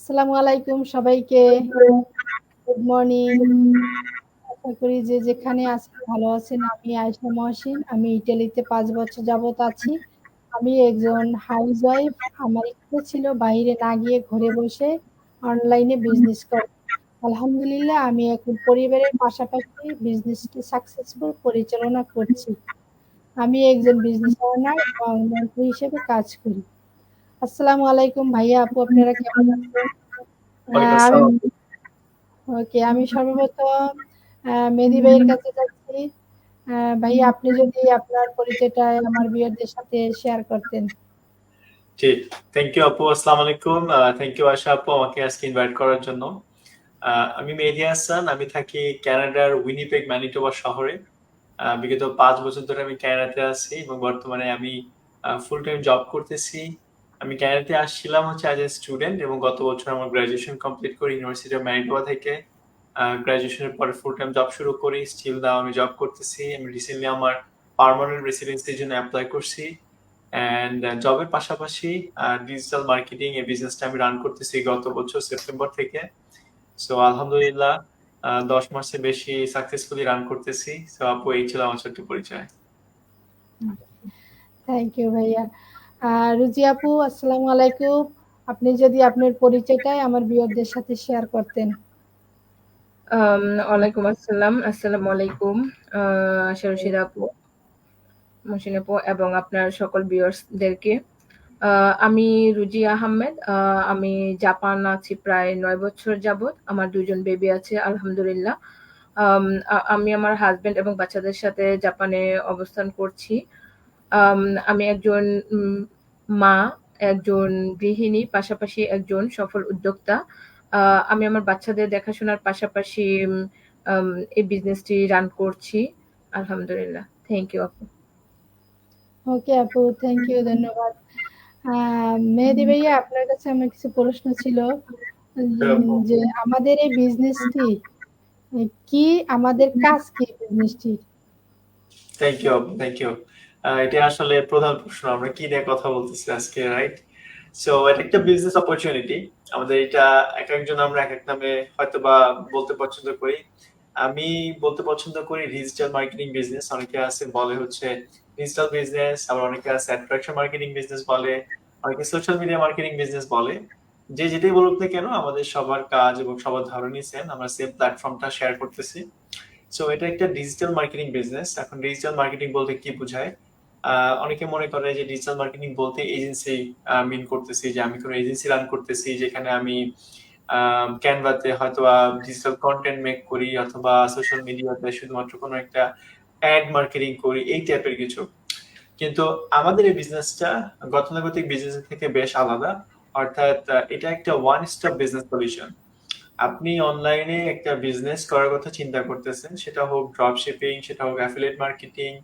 আসসালামু আলাইকুম সবাইকে। Good morning. আশা করি যে যেখানে আছেন ভালো আছেন। আমি আয়েশা মহসিন। আমি ইটালিতে ৫ বছর যাবত আছি। আমি একজন হাউসওয়াইফ। আমার ইচ্ছে ছিল বাইরে না গিয়ে ঘরে বসে অনলাইনে বিজনেস করা। আলহামদুলিল্লাহ আমি এখন পরিবারের পাশাপাশি বিজনেসটি সাকসেসফুল পরিচালনা করছি। আমি একজন বিজনেস ওনার এবং মেন্টর হিসেবে কাজ করি। আসসালামু আলাইকুম ভাইয়া, আপু আপনারা কেমন আছেন? ওকে আমি সর্বপ্রথম মেহেদী ভাইয়ের কাছে যাচ্ছি। আ ভাইয়া আপনি যদি আপনার পরিচয়টা আমার ভিউয়ারদের সাথে শেয়ার করতেন। জি, থ্যাংক ইউ আপু। আসসালামু আলাইকুম। থ্যাংক ইউ আয়েশা আপু আমাকে আজকে ইনভাইট করার জন্য। আমি মেহেদী হাসান। আমি থাকি কানাডার উইনিপেগ, ম্যানিটোবা শহরে। বিগত পাঁচ বছর ধরে আমি কানাডাতে আছি এবং বর্তমানে আমি ফুল টাইম জব করতেছি। আমি কানাডাতে আসছিলাম হচ্ছে অ্যাজ এ স্টুডেন্ট এবং গত বছর আমার গ্র্যাজুয়েশন কমপ্লিট করি ইউনিভার্সিটি অফ ম্যানিটোবা থেকে। আ গ্র্যাজুয়েশনের পরে ফুল টাইম জব শুরু করি। স্টিল নাও আমি জব করতেছি। আমি রিসেন্টলি আমার পার্মানেন্ট রেসিডেন্সির জন্য এপ্লাই করছি। অ্যান্ড জবের পাশাপাশি ডিজিটাল মার্কেটিং এই বিজনেসটা আমি রান করতেছি গত বছর সেপ্টেম্বর থেকে। সো আলহামদুলিল্লাহ ১০ মাসের বেশি সাকসেসফুলি রান করতেছি। সো আপু, এই ছিল আমার ছোট্ট পরিচয়। থ্যাংক ইউ ভাইয়া। রুজি আপু আসসালামু আলাইকুম। আপনি যদি আপনার পরিচয়টা আমার ভিউয়ারদের সাথে শেয়ার করতেন। ওয়ালাইকুম আসসালাম। আসসালামু আলাইকুম। আ আশা রশিদা আপু, মহসিন আপু এবং আপনার সকল ভিউয়ার্সদেরকে। আ আমি রুজি আহমেদ। আমি জাপান আছি প্রায় নয় বছর যাবৎ আমার দুজন বেবি আছে আলহামদুলিল্লাহ। আমি আমার হাজবেন্ড এবং বাচ্চাদের সাথে জাপানে অবস্থান করছি। আম আমি একজন উম মা, একজন গৃহিণী, পাশাপাশি একজন সফল উদ্যোক্তা। আমি আমার বাচ্চাদের দেখাশোনার পাশাপাশি এই বিজনেসটি রান করছি। আলহামদুলিল্লাহ। থ্যাংক ইউ আপু। ওকে আপু, থ্যাংক ইউ ধন্যবাদ। মেহেদী ভাইয়া আপনার কাছে আমার কিছু প্রশ্ন ছিল। হ্যাঁ। যে আমাদের এই বিজনেসটি কি আমাদের কাজ কি বিজনেসটি থ্যাংক ইউ আপু, থ্যাংক ইউ। এটা আসলে প্রধান প্রশ্ন। আমরা কি নিয়ে কথা বলতেছি আজকে, রাইট? সো এটা একটা বিজনেস অপরচুনিটি। আমাদের এটা একেকজন আমরা একেক নামে হয়তোবা বলতে পছন্দ করি। আমি বলতে পছন্দ করি ডিজিটাল মার্কেটিং বিজনেস। অনেকে আছে বলে হচ্ছে ডিজিটাল বিজনেস, আবার অনেকে আছে অ্যাট্রাকশন মার্কেটিং বিজনেস বলে, অনেকে সোশ্যাল মিডিয়া মার্কেটিং বিজনেস বলে। যে যেটাই বলুক না কেন আমাদের সবার কাজ এবং সবার ধারণাই সেম। আমরা সেম প্ল্যাটফর্মটা শেয়ার করতেছি। সো এটা একটা ডিজিটাল মার্কেটিং বিজনেস। এখন ডিজিটাল মার্কেটিং বলতে কি বুঝায়? অনেকে মনে করে যে ডিজিটাল মার্কেটিং বলতে এজেন্সি মিন করতেছি যে আমি কোন এজেন্সি রান করতেছি যেখানে আমি আ Canva তে ডিজিটাল কনটেন্ট মেক করি অথবা সোশ্যাল মিডিয়াতে শুধুমাত্র কোন একটা এড মার্কেটিং করি এই টাইপের কিছু। কিন্তু আমাদের এই বিজনেসটা গতানুগতিক বিজনেস থেকে বেশ আলাদা। অর্থাৎ এটা একটা ওয়ান স্টপ বিজনেস সলিউশন। আপনি অনলাইনে একটা বিজনেস করার কথা চিন্তা করতেছেন। সেটা হোক ড্রপ শিপিং, সেটা হোক অ্যাফিলেট মার্কেটিং,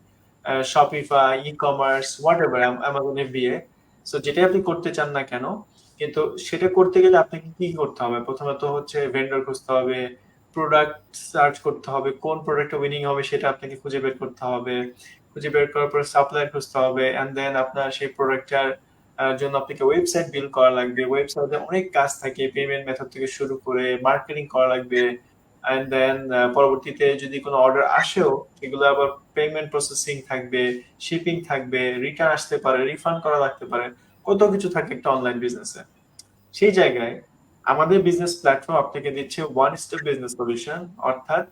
আ Shopify, e-commerce, whatever Amazon FBA। So যেটাই আপনি করতে চান না কেন, কিন্তু সেটা করতে গেলে আপনাকে কি করতে হবে? প্রথমত হচ্ছে ভেন্ডর খুঁজতে হবে, প্রোডাক্ট সার্চ করতে হবে, কোন প্রোডাক্টটা উইনিং হবে সেটা আপনাকে খুঁজে বের করতে হবে। খুঁজে বের করার পর সাপ্লায়ার খুঁজতে হবে অ্যান্ড দেন আপনার সেই প্রোডাক্টটার জন্য আপনাকে ওয়েবসাইট বিল্ড করা লাগবে। ওয়েবসাইটে অনেক কাজ থাকে। পেমেন্ট মেথড থেকে শুরু করে মার্কেটিং করা লাগবে। অ্যান্ড দেন আ পরবর্তীতে যদি কোনো অর্ডার আসেও এগুলো আবার পেমেন্ট প্রসেসিং থাকবে, শিপিং থাকবে, রিটার্ন আসতে পারে, রিফান্ড করা লাগতে পারে। কত কিছু থাকে একটা অনলাইন বিজনেসে। সেই জায়গায় আমাদের বিজনেস প্ল্যাটফর্ম আপনাকে দিচ্ছে ওয়ান স্টপ বিজনেস সলিউশন অর্থাৎ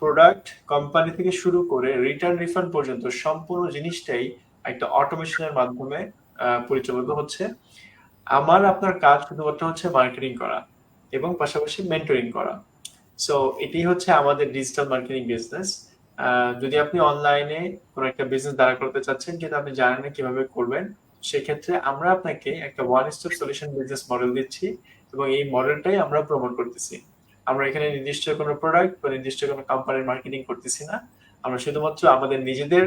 প্রোডাক্ট কোম্পানি থেকে শুরু করে রিটার্ন রিফান্ড পর্যন্ত সম্পূর্ণ জিনিসটাই একটা অটোমেশনের মাধ্যমে পরিচালিত হচ্ছে। আমার আপনার কাজ শুধুমাত্র হচ্ছে মার্কেটিং করা এবং পাশাপাশি মেন্টরিং করা। সো এটাই হচ্ছে আমাদের ডিজিটাল মার্কেটিং বিজনেস। যদি আপনি অনলাইনে কোনো একটা বিজনেস দাঁড়া করতে চাচ্ছেন কিন্তু আপনি জানেন না কীভাবে করবেন, সেক্ষেত্রে আমরা আপনাকে একটা one stop solution business model দিচ্ছি এবং এই মডেলটাই আমরা প্রমোট করতেছি। আমরা এখানে নির্দিষ্ট কোনো প্রোডাক্ট বা নির্দিষ্ট কোনো কোম্পানির মার্কেটিং করতেছি না। আমরা শুধুমাত্র আমাদের নিজেদের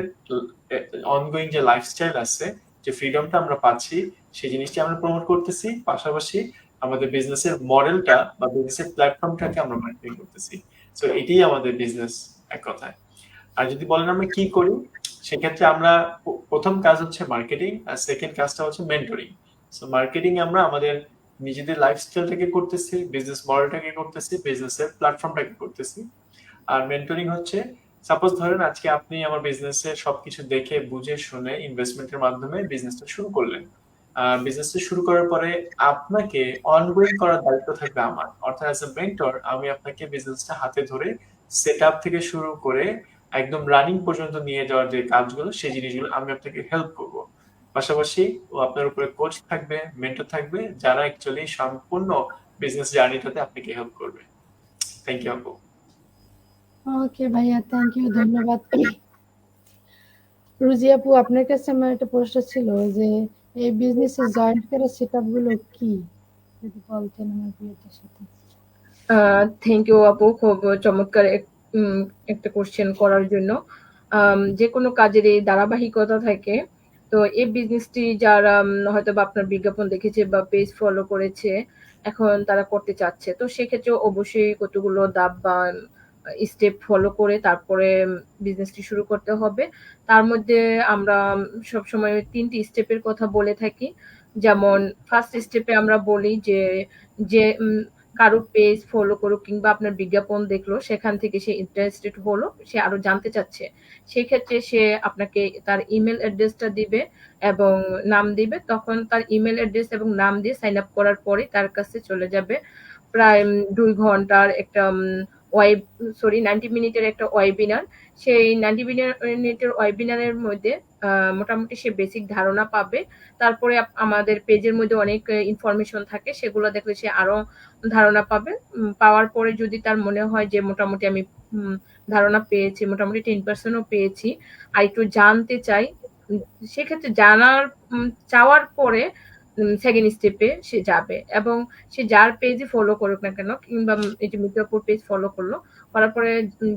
অনগোয়িং যে লাইফস্টাইল আছে, যে ফ্রিডমটা আমরা পাচ্ছি, সেই জিনিসটি আমরা প্রমোট করতেছি। পাশাপাশি আমাদের বিজনেসের মডেলটা বা বিজনেসের প্ল্যাটফর্মটাকে আমরা মার্কেটিং করতেছি। সো এটাই আমাদের বিজনেস এক কথায়। আর যদি বলেন আমরা কি করি? সেক্ষেত্রে আমরা প্রথম কাজ হচ্ছে মার্কেটিং আর সেকেন্ড কাজটা হচ্ছে মেন্টরিং। সো মার্কেটিং আমরা আমাদের নিজেদের লাইফস্টাইলটাকে করতেছি বিজনেস মডেলটাকে করতেছি বিজনেসের প্ল্যাটফর্মটাকে করতেছি আর মেন্টরিং হচ্ছে সাপোজ ধরেন আজকে আপনি আমার বিজনেসের সবকিছু দেখে, বুঝে, শুনে ইনভেস্টমেন্টের মাধ্যমে বিজনেসটা শুরু করলেন বিজনেসটা শুরু করার পরে আপনাকে অনগোয়িং করার দায়িত্ব থাকবে আমার। অর্থাৎ অ্যাজ এ মেন্টর আমি আপনাকে বিজনেসটা হাতে ধরে সেট থেকে শুরু করে একদম রানিং পর্যন্ত নিয়ে যাওয়ার যে কাজগুলো, সেই জিনিসগুলো আমি আপনাকে হেল্প করব। পাশাপাশি ও আপনার উপরে কোচ থাকবে মেন্টর থাকবে, যারা অ্যাকচুয়ালি সম্পূর্ণ বিজনেস জার্নিটাতে আপনাকে হেল্প করবে। থ্যাংক ইউ আপু ওকে ভাইয়া থ্যাংক ইউ ধন্যবাদ। রুজি আপু, আপনার কাছে আমার একটা প্রশ্ন ছিল যে এই বিজনেসে জয়েন করা সেটআপগুলো কি? যদি বলতেন আমার বিয়েটার সাথে। থ্যাংক ইউ আপু, খুব চমৎকার একটা কোশ্চেন করার জন্য। যে কোনো কাজের এই ধারাবাহিকতা থাকে, তো এই বিজনেসটি যারা হয়তো বা আপনার বিজ্ঞাপন দেখেছে বা পেজ ফলো করেছে, এখন তারা করতে চাচ্ছে। তো সেক্ষেত্রে অবশ্যই কতগুলো ধাপ বা স্টেপ ফলো করে তারপরে বিজনেসটি শুরু করতে হবে। তার মধ্যে আমরা সবসময় তিনটি স্টেপের কথা বলে থাকি। যেমন ফার্স্ট স্টেপে আমরা বলি যে যে কারও পেজ ফলো করুক কিংবা আপনার বিজ্ঞাপন দেখল, সেখান থেকে সে ইন্টারেস্টেড হলো, সে আরও জানতে চাচ্ছে। সেই ক্ষেত্রে সে আপনাকে তার ইমেল অ্যাড্রেসটা দিবে এবং নাম দিবে। তখন তার ইমেল অ্যাড্রেস এবং নাম দিয়ে সাইন আপ করার পরে তার কাছে চলে যাবে। প্রায় দুই ঘণ্টার একটা ওয়েব সরি নাইনটি মিনিটের একটা ওয়েবিনার সেই নাইনটি মিনিটের ওয়েবিনারের মধ্যে মোটামুটি সে বেসিক ধারণা পাবে। তারপরে আমাদের পেজের মধ্যে অনেক ইনফরমেশন থাকে, সেগুলো দেখলে সে আরও ধারণা পাবে। পাওয়ার পরে যদি তার মনে হয় যে মোটামুটি আমি ধারণা পেয়েছি, মোটামুটি টেন পার্সেন্টও পেয়েছি, আর একটু জানতে চাই সেক্ষেত্রে জানার চাওয়ার পরে সেকেন্ড স্টেপে সে যাবে এবং সে যার পেজে ফলো করুক না কেন কিংবা এই যে মির্জাপুর পেজ ফলো করল, করার পরে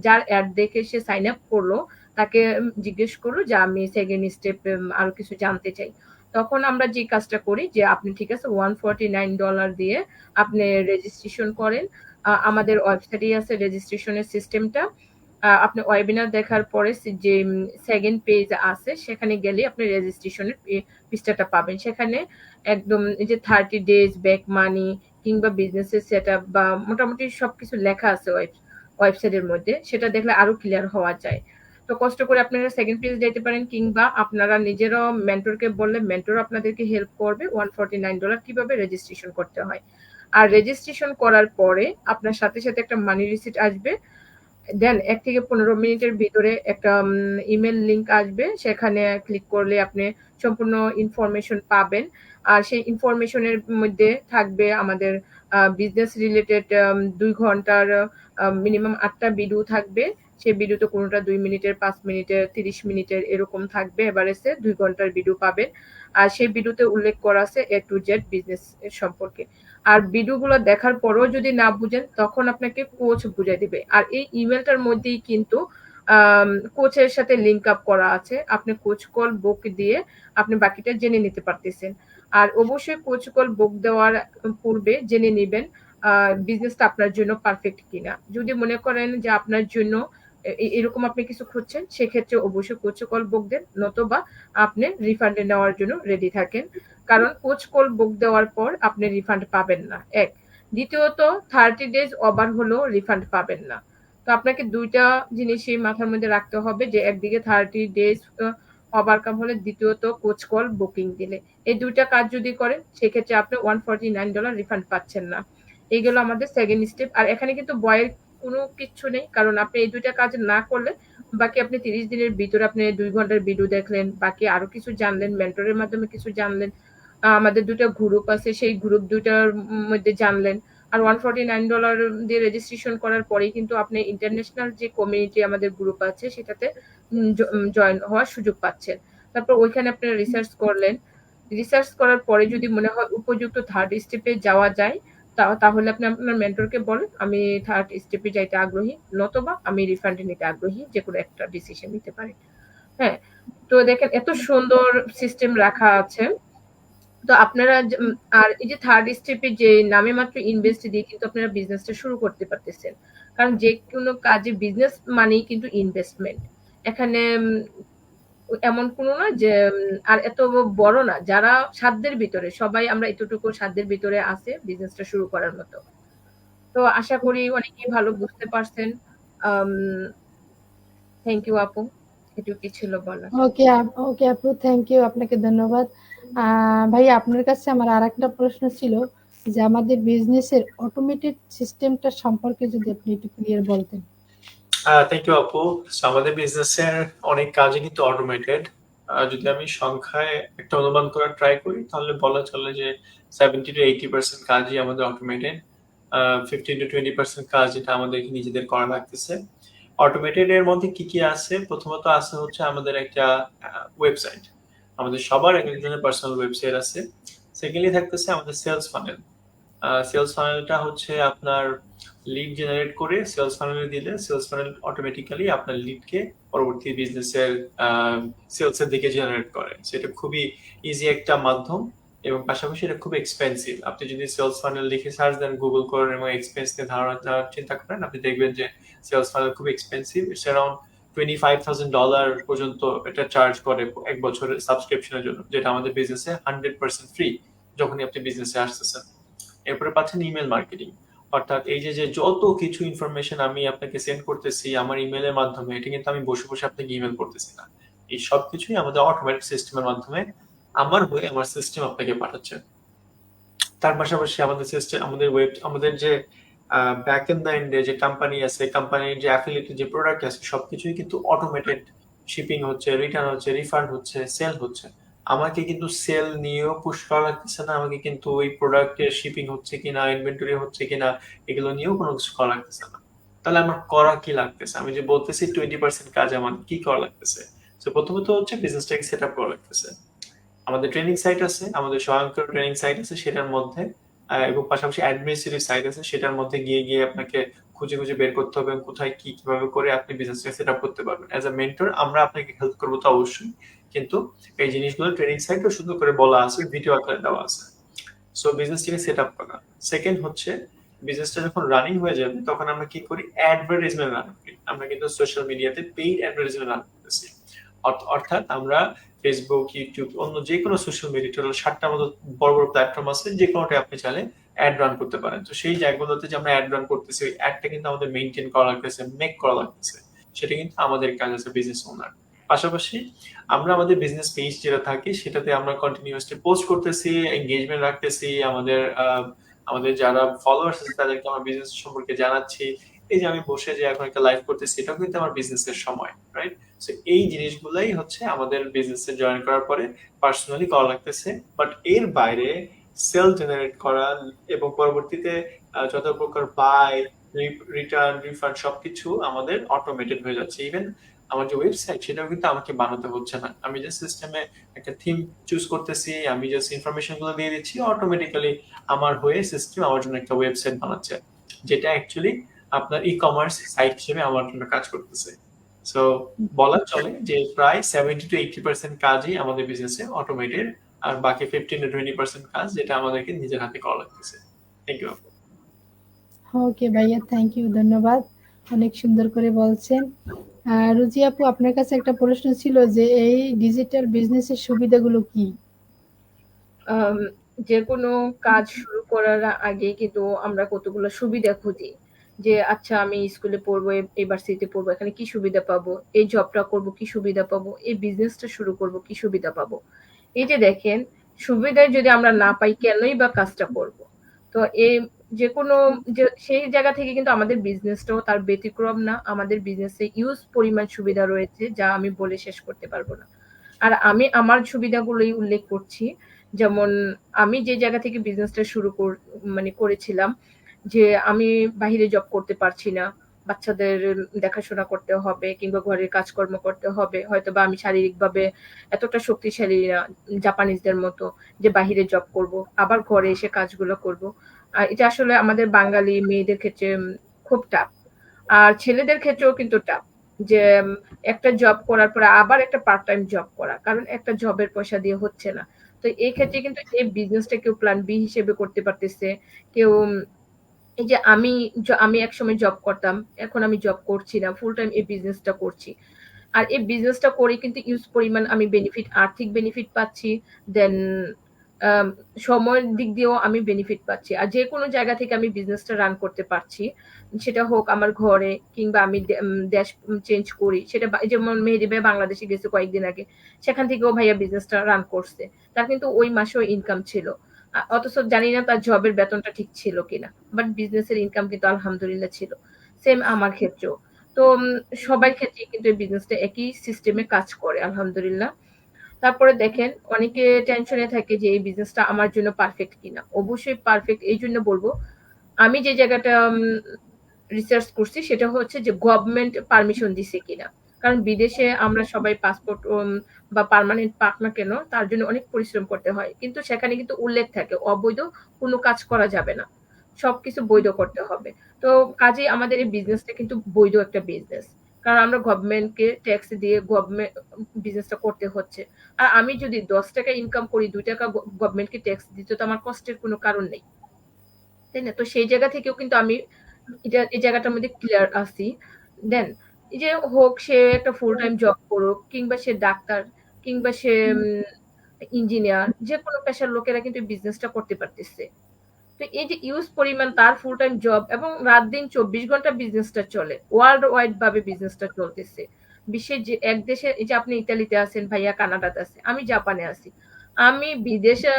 যার অ্যাড দেখে সে সাইন আপ করল, তাকে জিজ্ঞেস করল যে, আমি সেকেন্ড স্টেপ আরও কিছু জানতে চাই। তখন আমরা যে কাজটা করি যে, আপনি ঠিক আছে ওয়ান ফর্টি নাইন ডলার দিয়ে আপনি রেজিস্ট্রেশন করেন। আমাদের ওয়েবসাইটে আছে রেজিস্ট্রেশনের সিস্টেমটা আপনি ওয়েবিনার দেখার পরে যে সেকেন্ড পেজ আছে, সেখানে গেলে আপনি রেজিস্ট্রেশনের পৃষ্ঠাটা পাবেন। সেখানে একদম যে থার্টি ডেজ ব্যাক মানি কিংবা বিজনেসের সেট বা মোটামুটি সবকিছু লেখা আছে ওয়েবসাইটের মধ্যে, সেটা দেখলে আরও ক্লিয়ার হওয়া যায়। তো কষ্ট করে আপনারা সেকেন্ড পেজ যেতে পারেন কিংবা আপনারা নিজেরাও মেন্টরকে বললে মেন্টর আপনাদেরকে হেল্প করবে ওয়ান ফর্টি নাইন ডলার কীভাবে রেজিস্ট্রেশন করতে হয়। আর রেজিস্ট্রেশন করার পরে আপনার সাথে সাথে একটা মানি রিসিট আসবে। দেন এক থেকে পনেরো মিনিটের ভিতরে একটা ইমেল লিংক আসবে। সেখানে ক্লিক করলে আপনি সম্পূর্ণ ইনফরমেশন পাবেন। আর সেই ইনফরমেশনের মধ্যে থাকবে আমাদের বিজনেস রিলেটেড দুই ঘণ্টার মিনিমাম আটটা ভিডিও থাকবে। সেই ভিডিওতে কোনোটা দুই মিনিটের, পাঁচ মিনিটের, তিরিশ মিনিটের এরকম থাকবে এভারেজে দুই ঘণ্টার ভিডিও পাবেন। আর সেই ভিডিওতে উল্লেখ করা আছে এ টু জেড বিজনেস সম্পর্কে। আর ভিডিওগুলো দেখার পরেও যদি না বুঝেন, তখন আপনাকে কোচ বুঝাই দিবে। আর এই ইমেলটার মধ্যেই কিন্তু কোচের সাথে লিঙ্ক আপ করা আছে। আপনি কোচ কল বুক দিয়ে আপনি বাকিটা জেনে নিতে পারতেছেন। আর অবশ্যই কোচ কল বুক দেওয়ার পূর্বে জেনে নেবেন বিজনেসটা আপনার জন্য পারফেক্ট কিনা। যদি মনে করেন যে আপনার জন্য এরকম আপনি কিছু খুঁজছেন, সেক্ষেত্রে অবশ্যই কোচ কল বুক দেন, নতুবা আপনি রিফান্ডে নেওয়ার জন্য রেডি থাকেন। কারণ কোচ কল বুক দেওয়ার পর আপনি রিফান্ড পাবেন না। এক। দ্বিতীয়ত থার্টি ডেজ ওভার হলেও রিফান্ড পাবেন না। তো আপনাকে দুইটা জিনিসই মাথার মধ্যে রাখতে হবে যে, একদিকে থার্টি ডেজ ওভারকাম হলে দ্বিতীয়ত কোচ কল বুকিং দিলে। এই দুইটা কাজ যদি করেন, সেক্ষেত্রে আপনি one forty nine dollar refund পাচ্ছেন না। এইগুলো আমাদের সেকেন্ড স্টেপ আর এখানে কিন্তু বয়ের কোনো কিচ্ছু নেই, কারণ আপনি এই দুইটা কাজ না করলে বাকি আপনি তিরিশ দিনের ভিতরে আপনি দুই ঘণ্টার ভিডিও দেখলেন, বাকি আরও কিছু জানলেন মেন্টরের মাধ্যমে কিছু জানলেন আমাদের দুটো গ্রুপ আছে, সেই গ্রুপ দুটার মধ্যে জানলেন। আর ওয়ান ফর্টি নাইন ডলার দিয়ে রেজিস্ট্রেশন করার পরেই কিন্তু আপনি ইন্টারন্যাশনাল যে কমিউনিটি আমাদের গ্রুপ আছে, সেটাতে জয়েন হওয়ার সুযোগ পাচ্ছেন। তারপর ওইখানে আপনি রিসার্চ করলেন। রিসার্চ করার পরে যদি মনে হয় উপযুক্ত থার্ড স্টেপে যাওয়া যায় তাহলে আপনি আপনার মেন্টরকে বলেন, আমি থার্ড স্টেপে যাইতে আগ্রহী, নতবা আমি রিফান্ড নিতে আগ্রহী, যে কোনো একটা ডিসিশন নিতে পারি। হ্যাঁ তো দেখেন এত সুন্দর সিস্টেম রাখা আছে। তো আপনারা আর এই যে থার্ড স্টেপে যে নামে মাত্র ইনভেস্ট দিয়ে কিন্তু আপনারা বিজনেসটা শুরু করতে পারতেছেন। কারণ যে কোনো কাজে বিজনেস মানেই কিন্তু ইনভেস্টমেন্ট এখানে এমন কোনো না যে আর এত বড় না, যারা সাধ্যের ভিতরে, সবাই আমরা এতটুকু সাধ্যের ভিতরে আছে বিজনেসটা শুরু করার মতো। তো আশা করি অনেকেই ভালো বুঝতে পারছেন। থ্যাংক ইউ আপু, এটুকুই ছিল বলা ওকে ওকে আপু থ্যাংক ইউ আপনাকে ধন্যবাদ। ভাই, আপনার কাছে আমার আর একটা প্রশ্ন ছিল যে আমাদের বিজনেসের অটোমেটেড সিস্টেমটা সম্পর্কে যদি আপনি একটু ক্লিয়ার বলতেন। থ্যাংক ইউ আপু। আমাদের বিজনেসের অনেক কাজই কিন্তু অটোমেটেড যদি আমি সংখ্যায় একটা অনুমান করার ট্রাই করি, তাহলে বলা চলে যে সেভেন্টি টু এইটি পার্সেন্ট কাজই আমাদের automated fifteen to twenty percent কাজ যেটা আমাদেরকে নিজেদের করা লাগতেছে। অটোমেটেড এর মধ্যে কি কি আছে? প্রথমত আছে হচ্ছে আমাদের একটা ওয়েবসাইট আমাদের সবার এক একজনের পার্সোনাল ওয়েবসাইট আছে। সেকেন্ডলি থাকতেছে আমাদের সেলস ফানেল সেলস ফানেলটা হচ্ছে আপনার লিড জেনারেট করে সেলস ফানেলে দিলে সেলস ফানেল অটোমেটিক্যালি আপনার লিডকে পরবর্তী বিজনেসের সেলস এর দিকে জেনারেট করে। সেটা খুবই ইজি একটা মাধ্যম এবং পাশাপাশি এটা খুব এক্সপেন্সিভ আপনি যদি সেলস ফানেল লিখে সার্চ দেন গুগল করেন এবং এক্সপেন্স নিয়ে ধারণা চিন্তা করেন, আপনি দেখবেন যে সেলস ফানেল খুব expensive it's around twenty five thousand dollar পর্যন্ত এটা চার্জ করে এক বছরের সাবস্ক্রিপশনের জন্য, যেটা আমাদের বিজনেসে হান্ড্রেড পার্সেন্ট ফ্রি যখনই আপনি বিজনেসে আসতেছেন। এরপরে পাচ্ছেন ইমেল মার্কেটিং অর্থাৎ এই যে যে যত কিছু ইনফরমেশন আমি আপনাকে সেন্ড করতেছি আমার ইমেলের মাধ্যমে, এটা কিন্তু আমি বসে বসে আপনাকে ইমেল করতেছি না। এই সব কিছুই আমাদের অটোমেটিক সিস্টেমের মাধ্যমে আমার হয়ে আমার সিস্টেম আপনাকে পাঠাচ্ছে। তার পাশাপাশি আমাদের সিস্টেম আমাদের ওয়েব আমাদের যে ব্যাক এন্ড এন্ডে যে কোম্পানি আছে কোম্পানির যে অ্যাফিলিয়েটেড যে প্রোডাক্ট আছে, সবকিছুই কিন্তু অটোমেটেড শিপিং হচ্ছে রিটার্ন হচ্ছে রিফান্ড হচ্ছে সেল হচ্ছে। আমাকে কিন্তু সেল নিয়েও পুশ করা লাগতেছে না, আমাকে কিন্তু ওই প্রোডাক্টের শিপিং হচ্ছে কিনা ইনভেন্টরি হচ্ছে কিনা, এগুলো নিয়েও কোনো কিছু করা লাগতেছে না। তাহলে আমার করা কি লাগতেছে? আমি যে বলতেছি টোয়েন্টি পার্সেন্ট কাজ আমার, কি করা লাগতেছে? তো প্রথমত হচ্ছে বিজনেসটাকে সেট আপ করা লাগতেছে। আমাদের ট্রেনিং সাইট আছে, আমাদের স্বয়ংক্রিয় ট্রেনিং সাইট আছে, সেটার মধ্যে এবং পাশাপাশি অ্যাডমিনিস্ট্রেটিভ সাইট আছে, সেটার মধ্যে গিয়ে গিয়ে আপনাকে খুঁজে খুঁজে বের করতে হবে কোথায় কি, কীভাবে করে আপনি বিজনেসটাকে সেট আপ করতে পারবেন। অ্যাজ আ মেন্টর আমরা আপনাকে হেল্প করব তো অবশ্যই, কিন্তু এই জিনিসগুলো ট্রেনিং সাইটও সুন্দর করে বলা আছে ভিডিও আকারে দেওয়া আছে। সো বিজনেসটাকে সেট আপ করা। সেকেন্ড হচ্ছে বিজনেসটা যখন রানিং হয়ে যাবে, তখন আমরা কি করি? অ্যাডভার্টাইজমেন্ট রান করি। আমরা কিন্তু সোশ্যাল মিডিয়াতে পেইড অ্যাডভার্টাইজমেন্ট রান করতেছি। অর্থ- অর্থাৎ আমরা ফেসবুক ইউটিউব অন্য যে কোনো সোশ্যাল মিডিয়া টোটাল ষাটটার মতো বড় বড় প্ল্যাটফর্ম আছে যে কোনোটাই আপনি চাইলে অ্যাড রান করতে পারেন। তো সেই জায়গাগুলোতে যে আমরা অ্যাড রান করতেছি, ওই অ্যাডটা কিন্তু আমাদের মেনটেন করা লাগতেছে মেক করা লাগতেছে। সেটা কিন্তু আমাদের কাজ আছে বিজনেস ওনার পাশাপাশি আমরা আমাদের বিজনেস পেজ যেটা থাকে, সেটাতে আমরা কন্টিনিউয়াসলি পোস্ট করতেছি এঙ্গেজমেন্ট রাখতেছি, আমাদের আমাদের যারা ফলোয়ার্স আছে, তাদেরকে আমার বিজনেস সম্পর্কে জানাচ্ছি। এই যে আমি বসে যে এখন একটা লাইভ করতেছি, এটাও কিন্তু আমার বিজনেসের সময় রাইট এই জিনিসগুলাই হচ্ছে আমাদের বিজনেসে জয়েন করার পরে পার্সোনালি করা লাগতেছে। বাট এর বাইরে সেল জেনারেট করা এবং পরবর্তীতে যত প্রকার বাই রিটার্ন রিফান্ড সবকিছু আমাদের অটোমেটেড হয়ে যাচ্ছে। ইভেন আমার যে ওয়েবসাইট সেটাও কিন্তু আমাকে বানাতে হচ্ছে না। আমি যে সিস্টেমে একটা থিম চুজ করতেছি, আমি জাস্ট ইনফরমেশনগুলো দিয়ে দিচ্ছি অটোমেটিক্যালি আমার হয়ে সিস্টেম আমার জন্য একটা ওয়েবসাইট বানাচ্ছে, যেটা অ্যাকচুয়ালি আপনার ই কমার্স সাইট হিসেবে আমার জন্য কাজ করতেছে। সো বলা চলে যে প্রায় সেভেন্টি টু এইটি পার্সেন্ট কাজই আমাদের বিজনেসে অটোমেটেড আর বাকি ফিফটিন টু টোয়েন্টি পার্সেন্ট কাজ যেটা আমাদেরকে নিজের হাতে করা লাগতেছে। থ্যাংক ইউ ওকে ভাইয়া থ্যাংক ইউ ধন্যবাদ। অনেক সুন্দর করে বলছেন। আর রুজি আপু আপনার কাছে একটা প্রশ্ন ছিল যে এই ডিজিটাল বিজনেসের সুবিধাগুলো কি? যে কোনো কাজ শুরু করার আগে কিন্তু আমরা কতগুলো সুবিধা খুঁজি। যে আচ্ছা আমি স্কুলে পড়ব ইউনিভার্সিটিতে পড়ব, এখানে কি সুবিধা পাবো? এই জবটা করব, কি সুবিধা পাবো? এই বিজনেসটা শুরু করব, কি সুবিধা পাবো? এই যে দেখেন, সুবিধায় যদি আমরা না পাই, কেনই বা কাজটা করব? তো এই যে কোনো সেই জায়গা থেকে কিন্তু আমাদের বিজনেসটাও তার ব্যতিক্রম না। আমাদের বিজনেসে ইউজ পরিমাণ সুবিধা রয়েছে, যা আমি বলে শেষ করতে পারব না। আর আমি আমার সুবিধাগুলোই উল্লেখ করছি। যেমন, আমি যে জায়গা থেকে বিজনেসটা শুরু মানে করেছিলাম যে আমি বাহিরে জব করতে পারছি না, বাচ্চাদের দেখাশোনা করতে হবে কিংবা ঘরের কাজকর্ম করতে হবে হয়তো বা আমি শারীরিকভাবে এতটা শক্তিশালী না, জাপানিজদের মতো, যে বাহিরে জব করব, আবার ঘরে এসে কাজগুলো করব। এটা আসলে আমাদের বাঙালি মেয়েদের ক্ষেত্রে খুব টাফ আর ছেলেদের ক্ষেত্রেও কিন্তু টাফ যে একটা জব করার পরে আবার একটা পার্ট টাইম জব করা, কারণ একটা জবের পয়সা দিয়ে হচ্ছে না। তো এই ক্ষেত্রে কিন্তু এই বিজনেসটা কেউ প্ল্যান বি হিসেবে করতে পারতেছে, কেউ এই যে আমি আমি একসময় জব করতাম, এখন আমি জব করছি না ফুল টাইম এই বিজনেসটা করছি। আর এই বিজনেসটা করে কিন্তু ইউজ পরিমাণ আমি বেনিফিট আর্থিক বেনিফিট পাচ্ছি দেন সময়ের দিক দিয়েও আমি বেনিফিট পাচ্ছি। আর যে কোনো জায়গা থেকে আমি বিজনেসটা রান করতে পারছি, সেটা হোক আমার ঘরে কিংবা আমি দেশ চেঞ্জ করি, সেটা যেমন মেহেদি ভাই বাংলাদেশে গেছে কয়েকদিন আগে, সেখান থেকেও ভাইয়া বিজনেসটা রান করছে। তার কিন্তু ওই মাসেও ইনকাম ছিল। অথচ জানি না তার জবের বেতনটা ঠিক ছিল কিনা। বাট বিজনেসের ইনকাম কিন্তু আলহামদুলিল্লাহ ছিল। সেম আমার ক্ষেত্রেও। তো সবার ক্ষেত্রে কিন্তু এই বিজনেসটা একই সিস্টেমে কাজ করে, আলহামদুলিল্লাহ। তারপরে দেখেন, অনেকে টেনশনে থাকে যে এই বিজনেসটা আমার জন্য পারফেক্ট কিনা। অবশ্যই পারফেক্ট এই জন্য বলব, আমি যে জায়গাটা রিসার্চ করছি সেটা হচ্ছে যে গভর্নমেন্ট পারমিশন দিছে কিনা। কারণ বিদেশে আমরা সবাই পাসপোর্ট বা পার্মানেন্ট পাক না কেন, তার জন্য অনেক পরিশ্রম করতে হয়। কিন্তু সেখানে কিন্তু উল্লেখ থাকে, অবৈধ কোনো কাজ করা যাবে না। সবকিছু বৈধ করতে হবে। তো কাজে আমাদের এই বিজনেসটা কিন্তু বৈধ একটা বিজনেস কারণ আমরা গভর্নমেন্টকে ট্যাক্স দিয়ে গভর্নমেন্ট বিজনেসটা করতে হচ্ছে। আর আমি যদি দশ টাকা ইনকাম করি, দুই টাকা গভর্নমেন্টকে ট্যাক্স দিতে, তো আমার কষ্টের কোনো কারণ নেই। তাই না? তো সেই জায়গা থেকেও কিন্তু আমি, এটা, এই জায়গাটার মধ্যে ক্লিয়ার আছি। দেন যে হোক সে একটা ফুল টাইম জব করুক কিংবা সে ডাক্তার কিংবা সে ইঞ্জিনিয়ার যে কোনো পেশার লোকেরা কিন্তু বিজনেসটা করতে পারতেছে। তো এই যে ইউজ পরিমাণ তার ফুল টাইম জব এবং রাত দিন চব্বিশ ঘণ্টা বিজনেসটা চলে ওয়ার্ল্ড ওয়াইড ভাবে বিজনেসটা চলতেছে। বিশ্বের যে এক দেশে এই যে আপনি ইতালিতে আছেন ভাইয়া কানাডাতে আছে আমি জাপানে আছি। আমি বিদেশে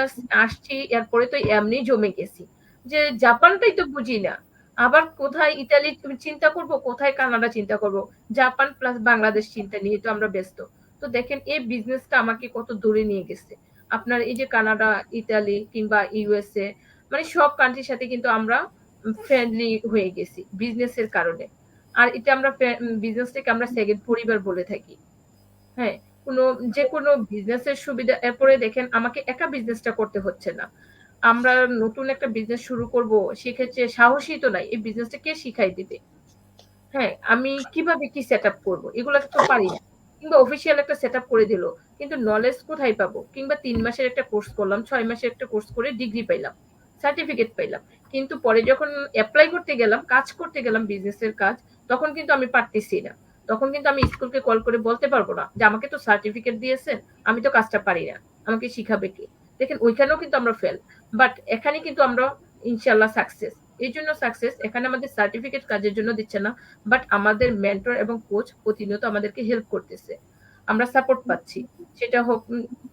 আসছি এরপরে তো এমনি জমে গেছি। যে জাপানটাই তো বুঝি না। আবার কোথায় ইতালি চিন্তা করব, কোথায় কানাডা চিন্তা করব? জাপান প্লাস বাংলাদেশ চিন্তা নিয়ে তো আমরা ব্যস্ত। তো দেখেন, এই বিজনেসটা আমাকে কত দূরে নিয়ে গেছে। আপনার এই যে কানাডা, ইতালি কিংবা ইউএসএ মানে সব কান্ট্রির সাথে কিন্তু আমরা ফ্রেন্ডলি হয়ে গেছি বিজনেসের কারণে। আর এটা আমরা বিজনেসটাকে আমরা সেকেন্ড পরিবার বলে থাকি। হ্যাঁ কোনো যে কোনো বিজনেসের সুবিধা, এরপরে দেখেন, আমাকে একা বিজনেসটা করতে হচ্ছে না। আমরা নতুন একটা বিজনেস শুরু করব, সেক্ষেত্রে সাহসী তো নাই। এই বিজনেসটা কে শিখাই দিবে? হ্যাঁ আমি কীভাবে কি সেট আপ করব? এগুলো তো পারি না। কিংবা অফিসিয়াল একটা সেট আপ করে দিল, কিন্তু নলেজ কোথায় পাবো? কিংবা তিন মাসের একটা কোর্স করলাম, ছয় মাসের একটা কোর্স করে ডিগ্রি পাইলাম সার্টিফিকেট পাইলাম। কিন্তু পরে যখন অ্যাপ্লাই করতে গেলাম, কাজ করতে গেলাম বিজনেসের কাজ, তখন কিন্তু আমি পারতেছি না। তখন কিন্তু আমি স্কুলকে কল করে বলতে পারব না যে, আমাকে তো সার্টিফিকেট দিয়েছেন, আমি তো কাজটা পারি না। আমাকে শিখাবে কি? দেখেন, ওইখানেও কিন্তু আমরা ফেল বাট এখানে কিন্তু আমরা ইনশাল্লাহ সাকসেস এই জন্য সাকসেস এখানে আমাদের সার্টিফিকেট কাজের জন্য দিচ্ছে না বাট আমাদের মেন্টর এবং কোচ প্রতিনিয়ত আমাদেরকে হেল্প করতেছে। আমরা সাপোর্ট পাচ্ছি। সেটা হোক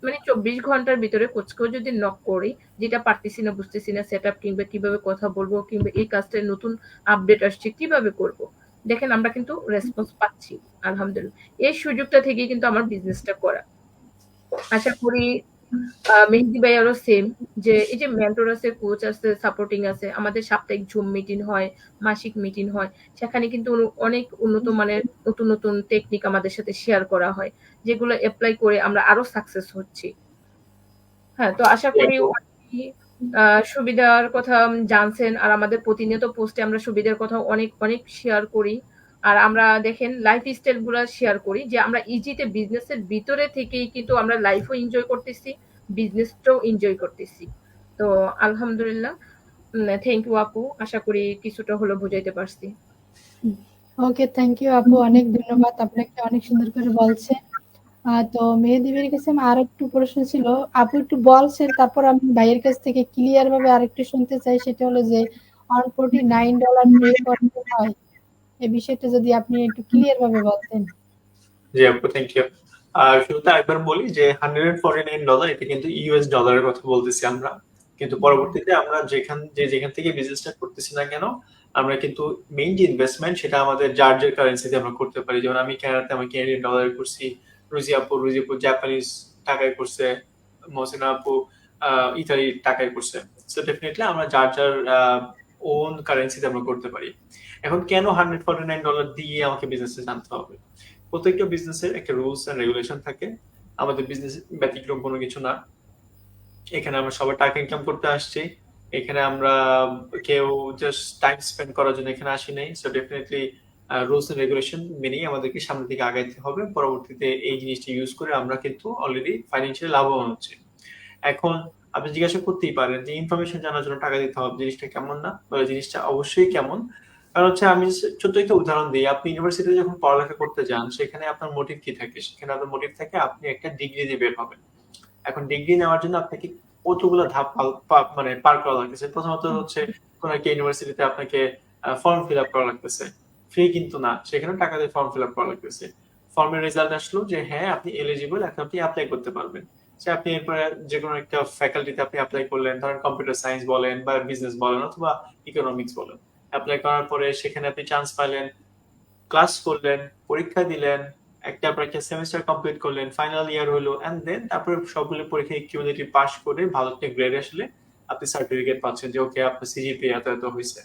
মানে চব্বিশ ঘণ্টার ভিতরে কোচকেও যদি নক করি, যেটা পারতেছি না, বুঝতেছি না সেট আপ কিংবা কীভাবে কথা বলব, কিংবা এই কাজটা নতুন আপডেট আসছে, কীভাবে করব? দেখেন, আমরা কিন্তু রেসপন্স পাচ্ছি, আলহামদুলিল্লাহ। এই সুযোগটা থেকেই কিন্তু আমার বিজনেসটা করা। আশা করি মেহেদি ভাইয়ারও সেম যে এই যে মেন্টর আছে কোচ আছে সাপোর্টিং আছে আমাদের সাপ্তাহিক জুম মিটিং হয় মাসিক মিটিং হয় সেখানে কিন্তু অনেক উন্নত মানের নতুন নতুন টেকনিক আমাদের সাথে শেয়ার করা হয় যেগুলো অ্যাপ্লাই করে আমরা আরও সাকসেস হচ্ছি। হ্যাঁ তো আশা করি সুবিধার কথা জানছেন আর আমাদের প্রতিনিয়ত পোস্টে আমরা সুবিধার কথা অনেক অনেক শেয়ার করি। আর আমরা দেখেন লাইফ স্টাইলগুলা শেয়ার করি যে আমরা ইজিতে বিজনেসের ভিতরে থেকেই কিন্তু আমরা লাইফও এনজয় করতেছি বিজনেসটাও এনজয় করতেছি। তো আলহামদুলিল্লাহ থ্যাংক ইউ আপু, আশা করি কিছুটা হলো বুঝাইতে পারছি। ওকে থ্যাংক ইউ আপু, অনেক ধন্যবাদ, আপনাকে অনেক সুন্দর করে বলছে। তো মেহেদিবের কাছে আর একটু প্রশ্ন ছিল। আপু, একটু বলছেন, তারপর আমি ভাইয়ের কাছ থেকে ক্লিয়ার ভাবে আরেকটু শুনতে চাই, সেটা হলো যে one forty nine dollar pay করতে হয়। এই বিষয়টা যদি আপনি একটু ক্লিয়ার ভাবে বলতেন। জি, আপু থ্যাংক ইউ আর শুরুতে একবার বলি যে হান্ড্রেড ফর্টি নাইন ডলার এটা কিন্তু ইউএস ডলারের কথা বলতেছি আমরা। কিন্তু পরবর্তীতে আমরা যেখান, যে যেখান থেকে বিজনেসটা করতেছি না কেন, আমরা কিন্তু মেইন যে ইনভেস্টমেন্ট সেটা আমাদের জার্জের কারেন্সিতে আমরা করতে পারি। যেমন আমি ক্যানাডাতে আমি ক্যানাডিয়ান ডলারে করছি রুজি আপু জাপানিজ টাকায় করছে মহসিনা ইতালির টাকায় করছে। সো ডেফিনেটলি আমরা যার যার ওন কারেন্সিতে আমরা করতে পারি। এখন কেন হান্ড্রেড ফর্টি নাইন ডলার দিয়ে আমাকে বিজনেসে জানতে হবে? প্রত্যেকটা বিজনেসের একটা রুলস এন্ড রেগুলেশন থাকে। আমাদের বিজনেস ব্যতিক্রম কোনো কিছু না। এখানে আমরা সবাই টাকা ইনকাম করতে আসছি। এখানে আমরা কেউ জাস্ট টাইম স্পেন্ড করার জন্য এখানে আসি নাই। So definitely rules and regulation মেনেই আমাদেরকে সামনের দিকে আগাইতে হবে। পরবর্তীতে এই জিনিসটা ইউজ করে আমরা কিন্তু অলরেডি ফাইন্যান্সিয়ালি লাভবান হচ্ছি। এখন আপনি জিজ্ঞাসা করতেই পারেন যে ইনফরমেশন জানার জন্য টাকা দিতে হবে। জিনিসটা কেমন না? জিনিসটা অবশ্যই কেমন? কারণ হচ্ছে আমি ছোট্ট একটা উদাহরণ দিই। আপনি ইউনিভার্সিটিতে যখন পড়ালেখা করতে যান সেখানে আপনার মোটিভ কি থাকে? সেখানে আপনার মোটিভ থাকে আপনি একটা ডিগ্রি দিয়ে বের হবেন। এখন ডিগ্রি নেওয়ার জন্য আপনাকে কতগুলো ধাপ মানে পার করা লাগতেছে? প্রথমত হচ্ছে কোন একটা ইউনিভার্সিটিতে আপনাকে ফর্ম ফিল আপ করা লাগতেছে। ফ্রি কিন্তু না সেখানে টাকা দিয়ে ফর্ম ফিল আপ করা লাগতেছে। ফর্মের রেজাল্ট আসলো যে হ্যাঁ আপনি এলিজিবল এখন আপনি অ্যাপ্লাই করতে পারবেন। সে আপনি এরপরে যে কোনো একটা ফ্যাকাল্টিতে আপনি অ্যাপ্লাই করলেন ধরেন কম্পিউটার সায়েন্স বলেন বা বিজনেস বলেন অথবা ইকোনমিক্স বলেন। অ্যাপ্লাই করার পরে সেখানে আপনি চান্স পাইলেন ক্লাস করলেন, পরীক্ষা দিলেন, একটা আপনার একটা সেমিস্টার কমপ্লিট করলেন ফাইনাল ইয়ার হলো এন্ড দেন তারপরে সবগুলো পরীক্ষা কিউমিলেটিভ পাস করে ভালো একটা গ্রেড আসলে আপনি সার্টিফিকেট পাচ্ছেন যে ওকে আপনার সিজিপি এত এত হয়েছে।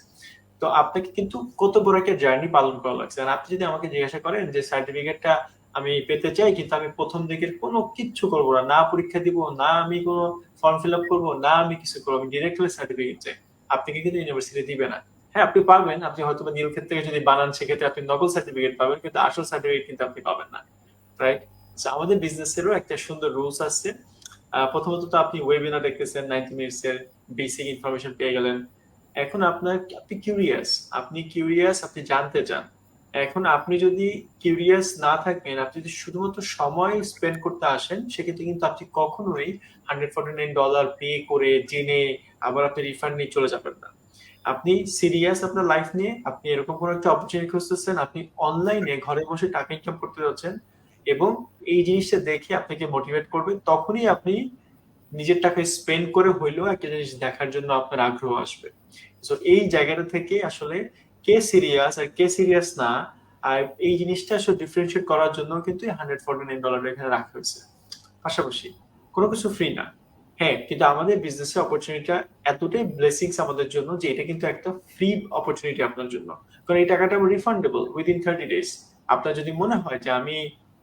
তো আপনাকে কিন্তু কত বড় একটা জার্নি পালন করা লাগছে। আর আপনি যদি আমাকে জিজ্ঞাসা করেন যে সার্টিফিকেটটা আমি পেতে চাই, কিন্তু আমি প্রথম দিকের কোনো কিচ্ছু করব না। না পরীক্ষা দিব, না আমি কোনো ফর্ম ফিল আপ করব, না আমি কিছু করব, আমি ডিরেক্টলি সার্টিফিকেট চাই। আপনাকে কিন্তু ইউনিভার্সিটি দিবে না। হ্যাঁ আপনি পাবেন আপনি হয়তো বা নীলক্ষেত থেকে যদি বানান, সেক্ষেত্রে আপনি নকল সার্টিফিকেট পাবেন, কিন্তু আসল সার্টিফিকেট কিন্তু আপনি পাবেন না রাইট আমাদের বিজনেসেরও একটা সুন্দর রুলস আছে। প্রথমত তো আপনি ওয়েবিনার দেখতেছেন নাইনটি মিনিটস এর বেসিক ইনফরমেশন পেয়ে গেলেন। এখন আপনার, আপনি কিউরিয়াস আপনি কিউরিয়াস আপনি জানতে চান। এখন আপনি যদি কিউরিয়াস না থাকেন, আপনি যদি শুধুমাত্র সময় স্পেন্ড করতে আসেন, সেক্ষেত্রে কিন্তু আপনি কখনোই hundred forty nine dollar pay করে জেনে আবার আপনি রিফান্ড নিয়ে চলে যাবেন না। আপনি সিরিয়াস আপনার লাইফ নিয়ে, আপনি এরকম কোনো একটা অপরচুনিটি খুঁজতেছেন, আপনি অনলাইনে ঘরে বসে টাকা ইনকাম করতে যাচ্ছেন এবং এই জিনিসটা দেখে আপনাকে মোটিভেট করবে, তখনই আপনি নিজের টাকা স্পেন্ড করে হইলেও একটা জিনিস দেখার জন্য আপনার আগ্রহ আসবে। তো এই জায়গাটা থেকে আসলে কে সিরিয়াস আর কে সিরিয়াস না, আর এই জিনিসটা আসলে ডিফারেন্সিয়েট করার জন্য কিন্তু হান্ড্রেড ফর্টি নাইন ডলার এখানে রাখা হয়েছে। পাশাপাশি কোনো কিছু ফ্রি না। হ্যাঁ কিন্তু আমাদের বিজনেসের অপরচুনিটিটা এতটাই ব্লেসিংস আমাদের জন্য যে এটা কিন্তু একটা ফ্রি অপরচুনিটি আপনার জন্য। কারণ এই টাকাটা রিফান্ডেবল উইদিন থার্টি ডেজ আপনার যদি মনে হয় যে আমি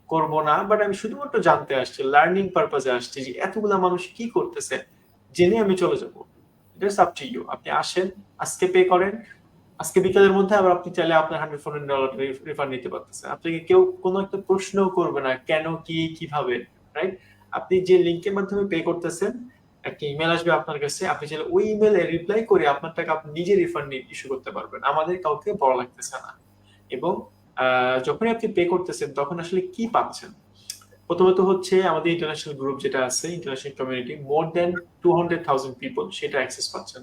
করব না বাট আমি শুধুমাত্র জানতে আসছি লার্নিং পারপাজে আসছি যে এতগুলা মানুষ কি করতেছে, জেনে আমি চলে যাব। ইটস আপ টু ইউ আপনি আসেন, আজকে পে করেন, আজকে বিকালের মধ্যে আবার আপনি চাইলে আপনার হান্ড্রেড ফোর ডলার রিফান্ড নিতে পারতেছেন। আপনাকে কেউ কোনো একটা প্রশ্ন করবে না, কেন, কি, কীভাবে রাইট আপনি যে লিঙ্কের মাধ্যমে পে করতেছেন, একটা ইমেল আসবে আপনার কাছে, আপনি চাইলে ওই ইমেলে রিপ্লাই করে আপনার টাকা আপনি নিজে রিফান্ড ইস্যু করতে পারবেন। আমাদের কাউকে বড় লাগতেছে না। এবং যখনই আপনি পে করতেছেন, তখন আসলে কি পাচ্ছেন? প্রথমত হচ্ছে আমাদের ইন্টারন্যাশনাল গ্রুপ যেটা আছে international community more than two hundred thousand people সেটা অ্যাক্সেস পাচ্ছেন।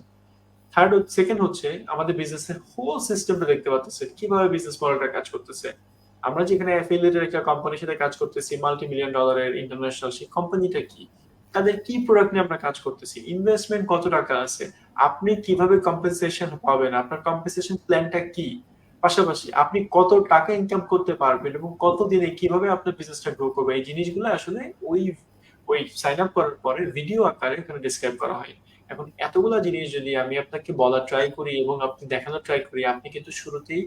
থার্ড সেকেন্ড হচ্ছে আমাদের বিজনেসের হোল সিস্টেমটা দেখতে পাচ্ছেন, কীভাবে বিজনেস মডেলটা কাজ করতেছে। আমরা যেখানে অ্যাফিলিয়েটেড একটা কোম্পানির সাথে কাজ করতেছি মাল্টি মিলিয়ন ডলারের ইন্টারন্যাশনাল সেই কোম্পানিটা কি? তাদের কি প্রোডাক্ট নিয়ে আমরা কাজ করতেছি? ইনভেস্টমেন্ট কত টাকা আছে? আপনি কীভাবে কম্পেনসেশন পাবেন? আপনার কম্পেনসেশন প্ল্যানটা কি? পাশাপাশি আপনি কত টাকা ইনকাম করতে পারবেন এবং কত দিনে কীভাবে আপনার বিজনেসটা গ্রো করবে? এই জিনিসগুলো আসলে ওই ওই সাইন আপ করার পরে ভিডিও আকারে এখানে ডিসক্রাইব করা হয়। এখন এতগুলা জিনিস যদি আমি আপনাকে বলা ট্রাই করি এবং আপনি দেখানোর ট্রাই করি, আপনি কিন্তু শুরুতেই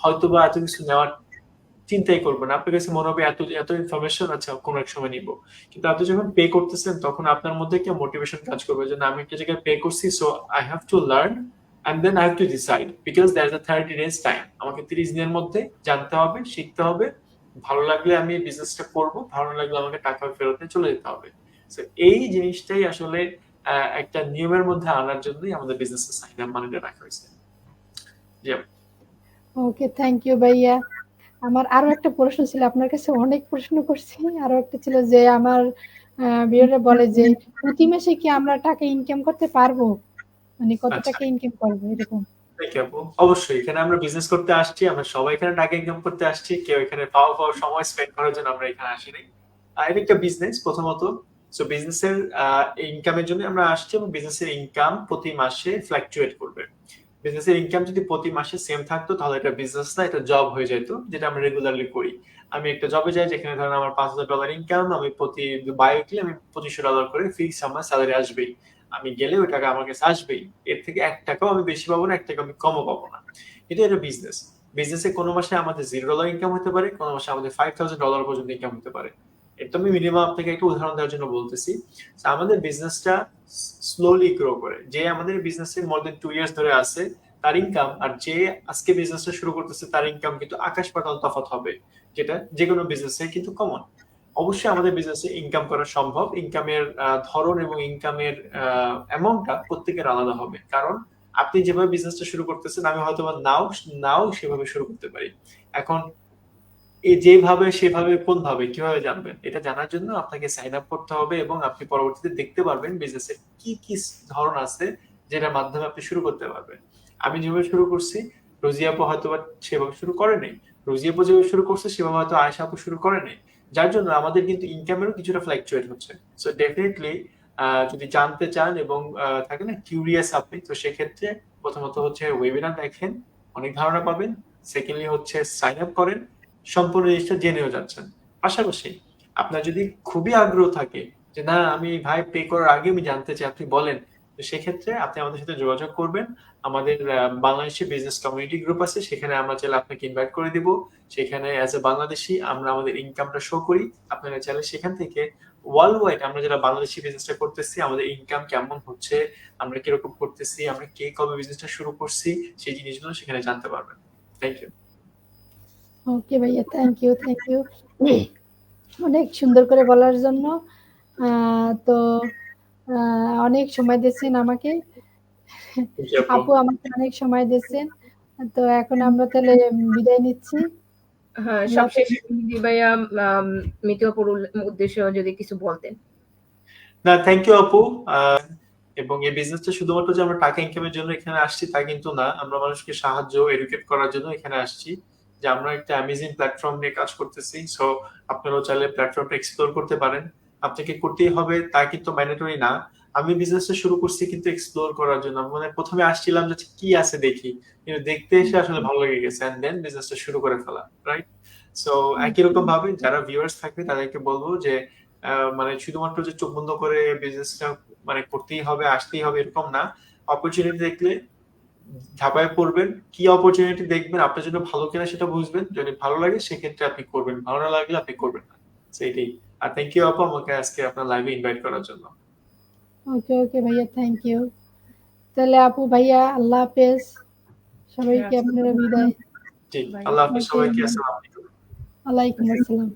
হয়তোবা এত কিছু নেওয়ার চিন্তাই করবেন আপনার কাছে মনে হবে এত এত ইনফরমেশন আছে কোন এক সময় নিব। কিন্তু আপনি যখন পে করতেছেন তখন আপনার মধ্যে একটা মোটিভেশন কাজ করবে যে না আমি একটা জায়গায় পে করছি so I have to learn and then I have to decide because there is a thirty days time আমাকে তিরিশ দিনের মধ্যে জানতে হবে শিখতে হবে। ভালো লাগলে আমি বিজনেসটা করব ভালো লাগলে আমাকে টাকা ফেরতে চলে যেতে হবে। So, এই জিনিসটাই আসলে একটা নিয়মের মধ্যে আনার জন্যই আমাদের বিজনেস সাইন আপ মানিটা রাখা হয়েছে। ওকে থ্যাংক ইউ ভাইয়া। আমার আরও একটা প্রশ্ন ছিল আপনার কাছে অনেক প্রশ্ন করছি। আরও একটা ছিল যে আমার বিয়েরা বলে যে প্রতি মাসে কি আমরা টাকা ইনকাম করতে পারব? মানে কত আচ্ছা। টাকা ইনকাম করব এরকম। অবশ্যই এখানে আমরা বিজনেস করতে আসছি আমরা সবাই এখানে টাকা ইনকাম করতে আসছি কেউ এখানে পাওয়া পাওয়ার সময় স্পেন্ড করার জন্য আমরা এখানে আসি নাই এটা একটা বিজনেস প্রথমত। সো বিজনেসের ইনকামের জন্য আমরা আসছি এবং বিজনেসের ইনকাম প্রতি মাসে ফ্ল্যাকচুয়েট করবে। বিজনেসের ইনকাম যদি প্রতি মাসে সেম থাকতো, তাহলে এটা বিজনেস না এটা জব হয়ে যেত, যেটা আমরা রেগুলারলি করি। আমি একটা জবে যাই, যেখানে ধরেন আমার পাঁচ হাজার ডলার ইনকাম আমি প্রতি বায়োকলি আমি পঁচিশশো ডলার করে ফিক্স আমার স্যালারি আসবেই। আমি গেলে ওই টাকা আমার কাছে আসবেই। এর থেকে এক টাকাও আমি বেশি পাবো না, এক টাকা আমি কমও পাবো না। কিন্তু এটা বিজনেস বিজনেসে কোনো মাসে আমাদের জিরো ডলার ইনকাম হতে পারে, কোনো মাসে আমাদের ফাইভ থাউজেন্ড ডলার পর্যন্ত ইনকাম হতে পারে। আমি মিনিমাম আপনাকে একটা উদাহরণ দেওয়ার জন্য বলতেছি। আমাদের বিজনেসটা স্লোলি গ্রো করে। যে আমাদের বিজনেসে মোর দেন টু ইয়ার্স ধরে আছে, তার ইনকাম আর যে আজকে বিজনেসটা শুরু করতেছে, তার ইনকাম কিন্তু আকাশ পাতাল তফাৎ হবে, যেটা যে কোনো বিজনেসে কিন্তু কমন অবশ্যই আমাদের বিজনেসে ইনকাম করা সম্ভব। ইনকামের ধরন এবং ইনকামের অ্যামাউন্টটা প্রত্যেকের আলাদা হবে। কারণ আপনি যেভাবে বিজনেসটা শুরু করতেছেন, আমি হয়তো নাও নাও সেভাবে শুরু করতে পারি। এখন যেভাবে, সেভাবে কোন ভাবে কীভাবে জানবেন? এটা জানার জন্য আপনাকে সাইন আপ করতে হবে এবং আপনি পরবর্তীতে দেখতে পারবেন বিজনেসের কি কি ধরন আছে যেটার মাধ্যমে আপনি শুরু করতে পারবেন। আমি যেভাবে শুরু করছি রোজিয়াপু হয়তো বা সেভাবে শুরু করে নেই। রোজিয়াপু যেভাবে শুরু করছে, সেভাবে হয়তো আয়সা আপু শুরু করে নেই। যার জন্য আমাদের কিন্তু ইনকামেরও কিছুটা ফ্লাকচুয়েট হচ্ছে। সো ডেফিনেটলি যদি জানতে চান এবং থাকে না কিউরিয়াস আপনি, তো সেক্ষেত্রে প্রথমত হচ্ছে ওয়েবিনার দেখেন, অনেক ধারণা পাবেন। সেকেন্ডলি হচ্ছে সাইন আপ করেন। সম্পূর্ণ জিনিসটা জেনেও যাচ্ছেন। পাশাপাশি আপনার যদি খুবই আগ্রহ থাকে যে, না, আমি ভাই পে করার আগে আমি জানতে চাই, আপনি বলেন। তো সেক্ষেত্রে আপনি আমাদের সাথে যোগাযোগ করবেন। আমাদের বাংলাদেশি বিজনেস কমিউনিটি গ্রুপ আছে। সেখানে আমরা চাইলে আপনাকে ইনভাইট করে দিব। সেখানে অ্যাজ এ বাংলাদেশি আমরা আমাদের ইনকামটা শো করি। আপনারা চাইলে সেখান থেকে ওয়ার্ল্ড ওয়াইড আমরা যারা বাংলাদেশি বিজনেসটা করতেছি, আমাদের ইনকাম কেমন হচ্ছে, আমরা কীরকম করতেছি, আমরা কে কবে বিজনেসটা শুরু করছি, সেই জিনিসগুলো সেখানে জানতে পারবেন। থ্যাংক ইউ ওকে ভাইয়া থ্যাংক ইউ থ্যাংক ইউ অনেক সুন্দর করে বলার জন্য। আহ, তো আহ, অনেক সময় দিচ্ছেন আমাকে। আপু। আমাকে অনেক সময় দিচ্ছেন। তো এখন আমরা তাহলে বিদায় নিচ্ছি। হ্যাঁ সবশেষে ভাইয়া আম, মিতু আপুর উদ্দেশ্যে যদি কিছু বলতেন। না থ্যাংক ইউ আপু। আহ, এবং এই বিজনেসটা শুধুমাত্র যে আমরা টাকা ইনকামের জন্য এখানে আসছি তা কিন্তু না। আমরা মানুষকে সাহায্য এডুকেট করার জন্য এখানে আসছি। যে আমরা একটা অ্যামেজিং প্ল্যাটফর্ম নিয়ে কাজ করতেছি সো আপনারাও চাইলে প্ল্যাটফর্মটা এক্সপ্লোর করতে পারেন। আপনাকে করতেই হবে, তা কিন্তু ম্যান্ডেটরি না। আমি বিজনেসটা শুরু করছি কিন্তু এক্সপ্লোর করার জন্য। মানে প্রথমে আসছিলাম যে কি আছে দেখি। কিন্তু দেখতে এসে আসলে ভালো লেগে গেছে এন্ড দেন বিজনেসটা শুরু করে ফেলা রাইট সো একই রকম ভাবে যারা ভিউয়ার্স থাকবে, তাদেরকে বলব যে মানে শুধুমাত্র যে চোখ বন্ধ করে বিজনেসটা মানে করতেই হবে, আসতেই হবে, এরকম না। অপরচুনিটি দেখলে ঝাঁপায় পড়বেন কি অপরচুনিটি দেখবেন আপনার জন্য ভালো কিনা সেটা বুঝবেন যদি ভালো লাগে সেক্ষেত্রে আপনি করবেন ভালো না লাগলে আপনি করবেন না। সেইটাই। আর থ্যাংক ইউ আপু আমাকে আজকে আপনার লাইভে ইনভাইট করার জন্য। ওকে ওকে ভাইয়া থ্যাংক ইউ তাহলে আপু ভাইয়া আল্লাহ হাফেজ। সবাইকে আপনারা বিদায়। জি আল্লাহ হাফিজ. সবাইকে আসসালামু আলাইকুম। আলাইকুম আসসালাম।